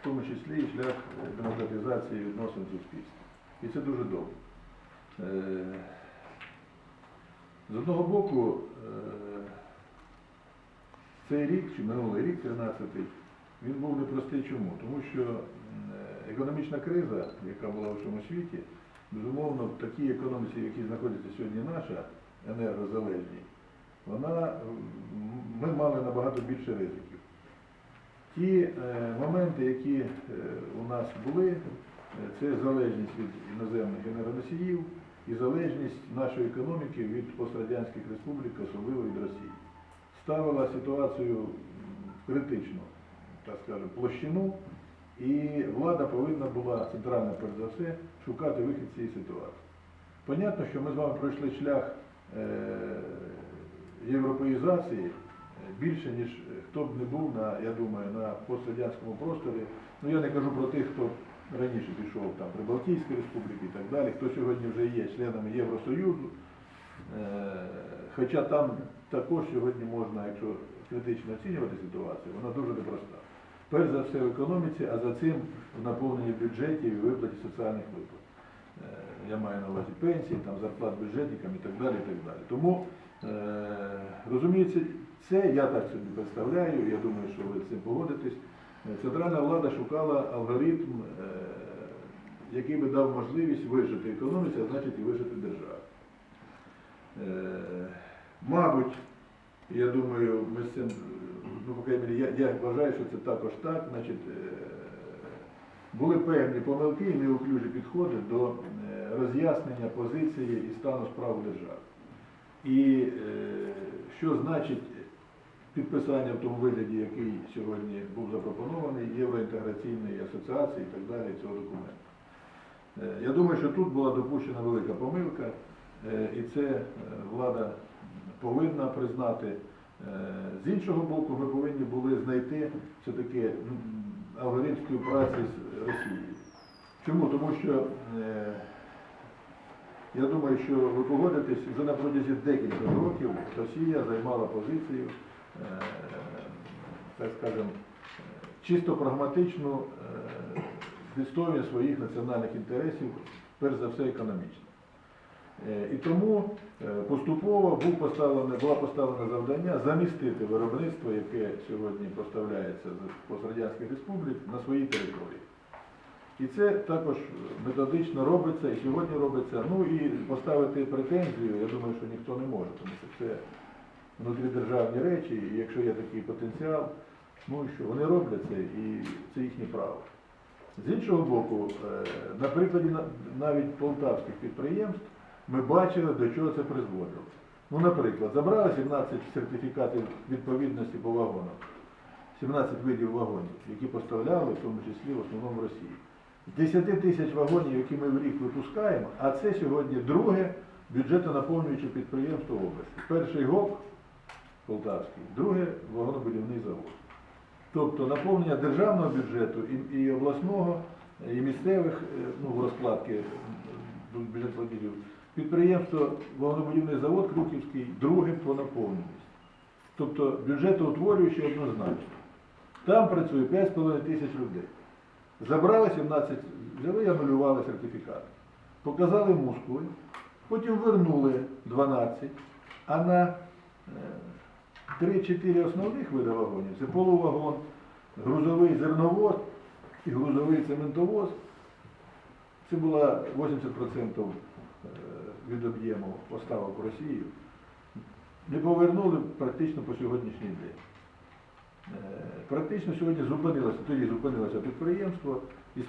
в тому числі і шлях е, демократизації відносин в суспільстві. І це дуже добре. Е, З одного боку, е, цей рік, чи минулий рік, 13-й, він був непростий чому? Тому що економічна криза, яка була в всьому світі, безумовно, в такій економіці, в якій знаходиться сьогодні наша енергозалежність, вона, ми мали набагато більше ризиків. Ті е, моменти, які е, у нас були, е, це залежність від іноземних енергоносіїв і залежність нашої економіки від пострадянських республік, особливо від Росії. Ставила ситуацію в критичну, так скажемо, площину, і влада повинна була, центральна перш за все, шукати вихід цієї ситуації. Понятно, що ми з вами пройшли шлях європеїзації більше, ніж е, хто б не був на, я думаю, на пострадянському просторі. Ну я не кажу про тих, хто раніше пішов там Прибалтійські республіки і так далі, хто сьогодні вже є членами Євросоюзу. Е, Хоча там також сьогодні можна, якщо критично оцінювати ситуацію, вона дуже непроста. Перш за все в економіці, а за цим в наповненні бюджетів і виплаті соціальних виплат. Я маю на увазі пенсії, там, зарплат бюджетникам і так далі. і так далі. Тому, е, розуміється, це я так собі представляю, я думаю, що ви з цим погодитесь. Центральна влада шукала алгоритм, е, який би дав можливість вижити економіці, а значить і вижити державі. Е, Мабуть, я думаю, ми з цим, ну, по крайній мірі, я, я вважаю, що це також так, значить, були певні помилки і неуклюжі підходи до роз'яснення позиції і стану справ держави. І е, що значить підписання в тому вигляді, який сьогодні був запропонований Євроінтеграційної асоціації і так далі цього документу. Е, Я думаю, що тут була допущена велика помилка, е, і це влада повинна признати. З іншого боку, ми повинні були знайти все-таки алгоритм співпраці з Росією. Чому? Тому що я думаю, що ви погодитесь, вже на протязі декількох років Росія займала позицію, е, так скажемо, чисто прагматичну е, відстоювання своїх національних інтересів, перш за все економічно. Е, І тому поступово був поставлене, була поставлена завдання замістити виробництво, яке сьогодні поставляється з пострадянських республік, на своїй території. І це також методично робиться, і сьогодні робиться. Ну і поставити претензію, я думаю, що ніхто не може, тому що це внутрідержавні речі, і якщо є такий потенціал, ну що, вони роблять це, і це їхнє право. З іншого боку, е, на прикладі навіть полтавських підприємств ми бачили, до чого це призводило. Ну, наприклад, забрали 17 сертифікатів відповідності по вагонам, 17 видів вагонів, які поставляли, в тому числі в основному в Росії. З 10 тисяч вагонів, які ми в рік випускаємо, а це сьогодні друге бюджетонаповнююче підприємство області. Перший ГОК Полтавський, друге вагонобудівний завод. Тобто наповнення державного бюджету і, і обласного, і місцевих е, ну, розкладки е, бюджет платежів. Підприємство вагонобудівний завод Крюківський друге по наповненості. Тобто бюджетоутворююче однозначно. Там працює 5,5 тисяч людей. Забрали 17, взяли і анулювали сертифікати. Показали мускули, потім вернули 12, а на е, 3-4 основних види вагонів це полувагон, грузовий зерновоз і грузовий цементовоз. Це було 80% е, від об'єму поставок в Росію. Не повернули практично по сьогоднішній день. Е, Практично сьогодні зупинилося, тоді зупинилося підприємство,